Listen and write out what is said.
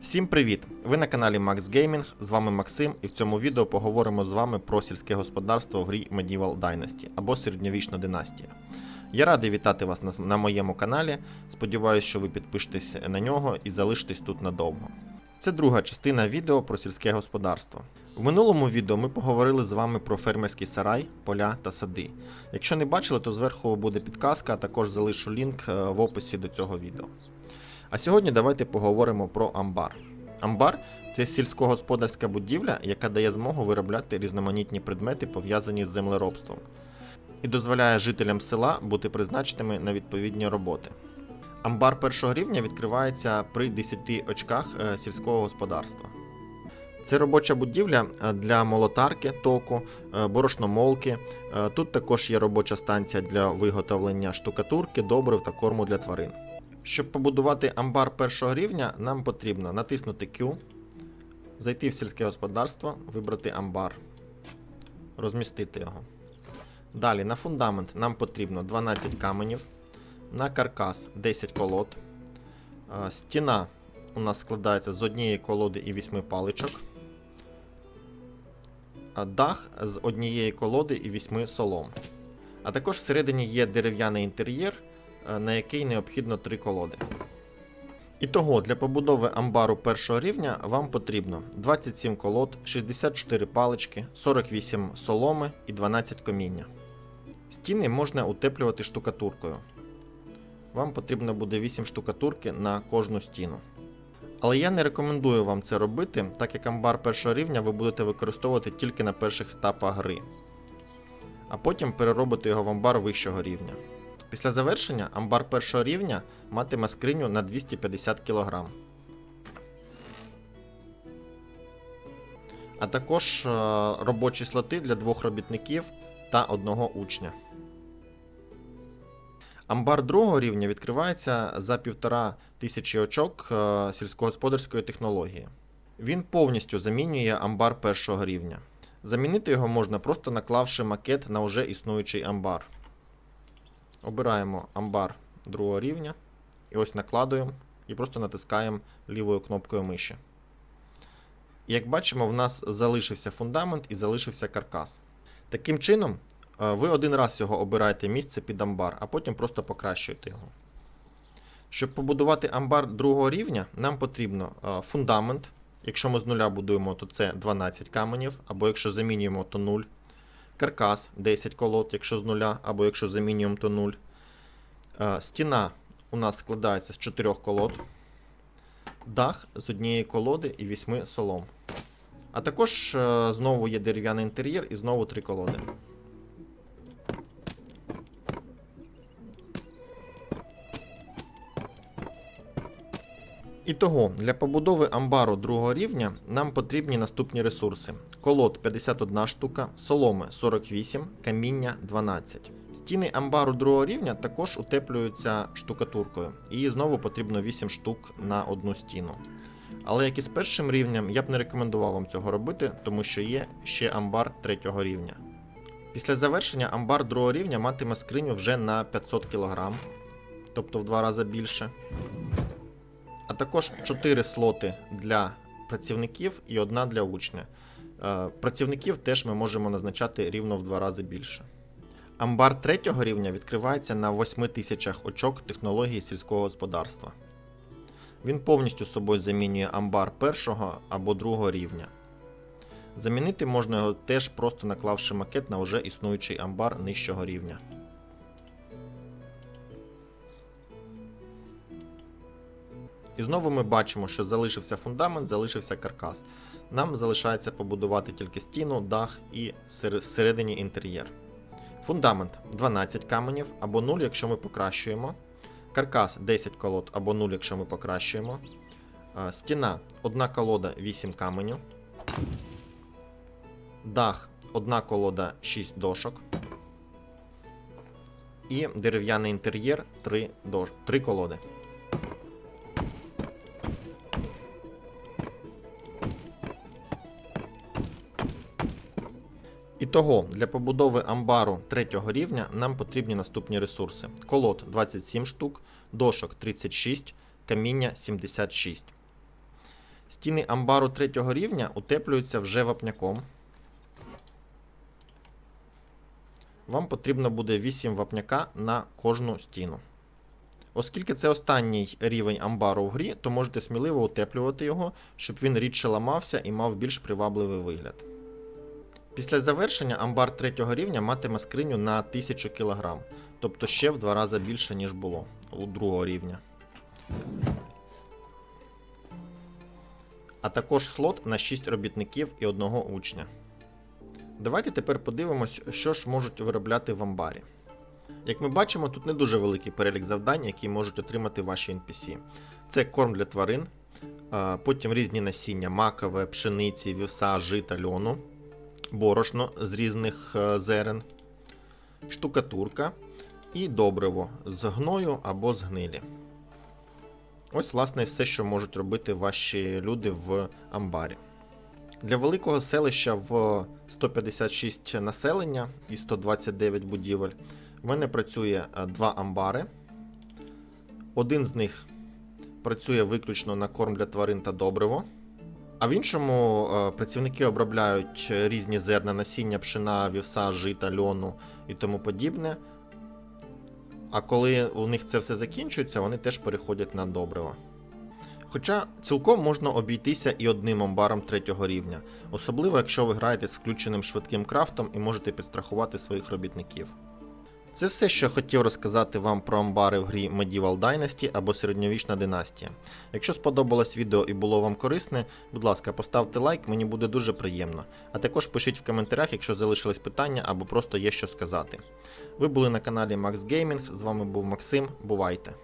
Всім привіт! Ви на каналі Max Gaming, з вами Максим, і в цьому відео поговоримо з вами про сільське господарство в грі Medieval Dynasty або середньовічна династія. Я радий вітати вас на, на моєму каналі. Сподіваюсь, що ви підпишетесь на нього і залишитесь тут надовго. Це друга частина відео про сільське господарство. В минулому відео ми поговорили з вами про фермерський сарай, поля та сади. Якщо не бачили, то зверху буде підказка, а також залишу лінк е, в описі до цього відео. А сьогодні давайте поговоримо про амбар. Амбар це сільськогосподарська будівля, яка дає змогу виробляти різноманітні предмети, пов'язані з землеробством, і дозволяє жителям села бути призначеними на відповідні роботи. Амбар першого рівня відкривається при 10 очках е, сільського господарства. Це робоча будівля е, для молотарки, току, е, борошномолки. Тут також є робоча станція для виготовлення штукатурки, добрив та корму для тварин. Щоб побудувати амбар першого рівня, нам потрібно натиснути Q, зайти в сільське господарство, вибрати амбар, розмістити його. Далі на фундамент нам потрібно 12 каменів, на каркас 10 колод. Е, Стіна у нас складається з однієї колоди і 8 паличок. Дах з однієї колоди і 8 солом. А також всередині є дерев'яний інтер'єр, на який необхідно 3 колоди. Ітого для побудови амбару першого рівня вам потрібно 27 колод, 64 палички, 48 соломи і 12 коміння. Стіни можна утеплювати штукатуркою. Вам потрібно буде 8 штукатурки на кожну стіну. Але я не рекомендую вам це робити, так як амбар першого рівня ви будете використовувати тільки на перших етапах гри, а потім переробити його в амбар вищого рівня. Після завершення амбар першого рівня матиме скриню на 250 кг. А також е, робочі слоти для двох робітників та одного учня. Амбар другого рівня відкривається за півтора тисячі очок е, сільськогосподарської технології. Він повністю замінює амбар першого рівня. Замінити його можна просто наклавши макет на вже існуючий амбар. Обираємо амбар другого рівня. І ось накладуємо і просто натискаємо лівою кнопкою миші. Як бачимо, в нас залишився фундамент і залишився каркас. Таким чином, е, ви один раз його обираєте місце під амбар, а потім просто покращуєте його. Щоб побудувати амбар другого рівня, нам потрібно е, фундамент. Якщо ми з нуля будуємо, то це 12 каменів, або якщо замінюємо, то 0. Каркас 10 колод, якщо з нуля, або якщо за мінімум, то 0. Е, Стіна у нас складається з 4 колод. Дах з однієї колоди і 8 солом. А також е, знову є дерев'яний інтер'єр і знову 3 колоди. Ітого, для побудови амбару другого рівня нам потрібні наступні ресурси: колод 51 штука, соломи 48, каміння 12. Стіни амбару другого рівня також утеплюються штукатуркою, і знову потрібно 8 штук на одну стіну. Але як і з першим рівнем, я б не рекомендував вам цього робити, тому що є ще амбар третього рівня. Після завершення амбар другого рівня матиме скриню вже на 500 кг, тобто в два рази більше також 4 слоти для працівників і одна для учня. Е, Працівників теж ми можемо назначати рівно в два рази більше. Амбар третього рівня відкривається на 8 тисячах очок технології сільського господарства. Він повністю собою замінює амбар першого або другого рівня. Замінити можна його теж просто наклавши макет на вже існуючий амбар нижчого рівня. І знову ми бачимо, що залишився фундамент, залишився каркас. Нам залишається побудувати тільки стіну, дах і всередині інтер'єр. Фундамент 12 каменів або 0, якщо ми покращуємо. Каркас 10 колод або 0, якщо ми покращуємо. Е, Стіна 1 колода 8 каменів. Дах 1 колода 6 дошок. І дерев'яний інтер'єр 3, дош... 3 колоди. Ітого, для побудови амбару третього рівня нам потрібні наступні ресурси: колод 27 штук, дошок 36, каміння 76. Стіни амбару третього рівня утеплюються вже вапняком. Вам потрібно буде 8 вапняка на кожну стіну. Оскільки це останній рівень амбару в грі, то можете сміливо утеплювати його, щоб він рідше ламався і мав більш привабливий вигляд. Після завершення амбар третього рівня матиме скриню на 1000 кг, тобто ще в два рази більше, ніж було у другого рівня. А також слот на 6 робітників і одного учня. Давайте тепер подивимось, що ж можуть виробляти в амбарі. Як ми бачимо, тут не дуже великий перелік завдань, які можуть отримати ваші NPC. Це корм для тварин, потім різні насіння, макове, пшениці, вівса, жита, льону, борошно з різних е, зерен, штукатурка і добриво з гною або з гнилі. Ось, власне, все, що можуть робити ваші люди в амбарі. Для великого селища в 156 населення і 129 будівель в мене працює е, два амбари. Один з них працює виключно на корм для тварин та добриво. А в іншому е, працівники обробляють різні зерна, насіння, пшена, вівса, жита, льону і тому подібне. А коли у них це все закінчується, вони теж переходять на добриво. Хоча цілком можна обійтися і одним амбаром третього рівня, особливо якщо ви граєте з включеним швидким крафтом і можете підстрахувати своїх робітників. Це все, що хотів розказати вам про амбари в грі Medieval Dynasty або середньовічна династія. Якщо сподобалось відео і було вам корисне, будь ласка, поставте лайк, мені буде дуже приємно. А також пишіть в коментарях, якщо залишились питання або просто є що сказати. Ви були на каналі Max Gaming, з вами був Максим. Бувайте!